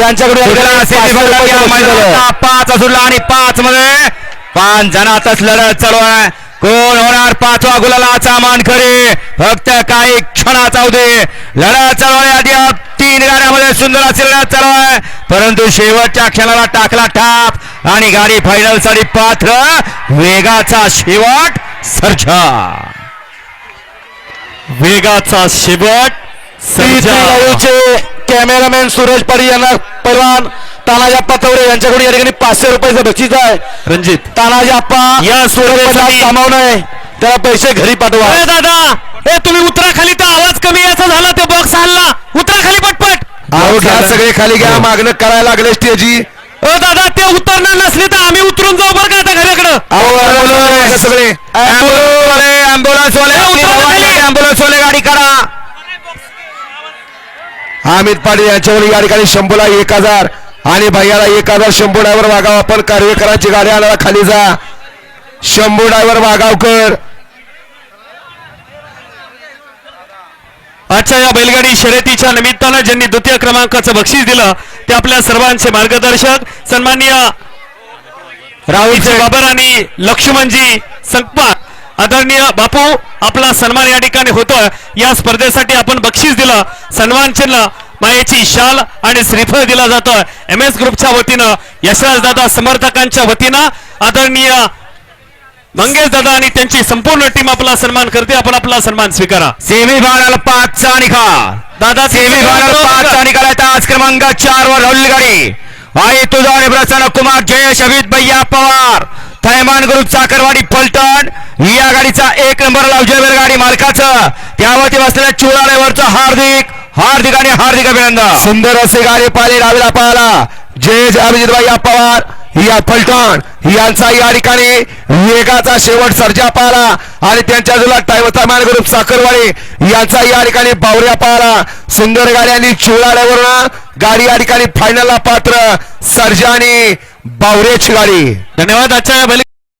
यांच्याकडे पाच सुटला आणि पाच मध्ये. पाच जणातच लढत चालू आहे. कोण होणार पाचवा गुलालाचा मानकरी? फक्त काही क्षणाचा अवधी. लढत चालू आहे. आधी तीन गाड्यामध्ये सुंदर अशी लढत चालू आहे. परंतु शेवटच्या क्षणाला टाकला टाप आणि गाडी फायनलसाठी पात्र वेगाचा शेवट सर्जा. वेगाचा शेवट सर्जा. कॅमेरामॅन सूरज पडी यांना पैलवान तानाजी आप्पा चौरे यांच्याकडून या ठिकाणी पाचशे रुपयाचं बक्षीस आहे. रणजित. तानाजी आप्पा या स्पर्धेसाठी- सामाव नये त्याला पैसे घरी पाठवा. अरे दादा ए तुम्ही उतरा खाली तर आवाज कमी याचा झाला ते बॉक्स हल्ला उतरा खाली पटपट अहो, घ्या सगळे खाली घ्या मागणं करायला लागले स्टेजी. ओ दादा ते उतरणार नसले तर आम्ही उतरून जाऊ बरं का आता घराकडं. अहो सगळे ऍम्ब्युलन्स वाले. ऍम्ब्युलन्स वाले गाडी करा अमित पाटील यांच्यावर या ठिकाणी शंभूला एक हजार आणि भैयाला एक हजार. शंभू ड्रायव्हर वागाव आपण कारवेकरांची गाडी आणायला खाली जा. शंभू ड्रायव्हर वागावकर आजच्या या बैलगाडी शर्यतीच्या निमित्तानं ज्यांनी द्वितीय क्रमांकाचं बक्षीस दिलं ते आपल्या सर्वांचे मार्गदर्शक सन्माननीय राहुलजी बाबर आणि लक्ष्मणजी संकपात आदरणीय बापू आपला सन्मान या ठिकाणी होतोय. या स्पर्धेसाठी आपण बक्षीस दिलं. सन्मान चिन्ह मायेची शाल आणि श्रीफळ दिला जातोय. एम एस ग्रुपच्या वतीनं यशराज दादा समर्थकांच्या वतीनं आदरणीय मंगेश दादा आणि त्यांची संपूर्ण टीम आपला सन्मान करते. आपण आपला सन्मान स्वीकारा. सेमी फायनल पाचचा निकाल. दादा सेमी फायनल पाचचा निकाल आहे. आज क्रमांक चार वर राहुल गाडी. आई तुझा आणि प्रसन्न कुमार जयेश अभित भैया पवार. थैमान ग्रुप चाकरवाडी फलटण. या गाडीचा एक नंबर लावजेवर गाडी मालकाचं. त्यावरती बसलेल्या चुळा ड्रायव्हरचं हार्दिक हार्दिक आणि हार्दिक अभिनंदन. सुंदर असे गाडी पाहिले डावीला पाहायला. जय भैया पवार. या फलटण यांचा या ठिकाणी वेगाचा शेवट सर्जा पाहला आणि त्यांच्या जुला टायमान ग्रुप साखरवाडी यांचा या ठिकाणी बावऱ्या पाहला सुंदर गाड्यांनी चिवळाड्यावरून गाडी या ठिकाणी फायनलला पात्र सर्जा आणि बावऱ्याची गाडी. धन्यवाद आजच्या भले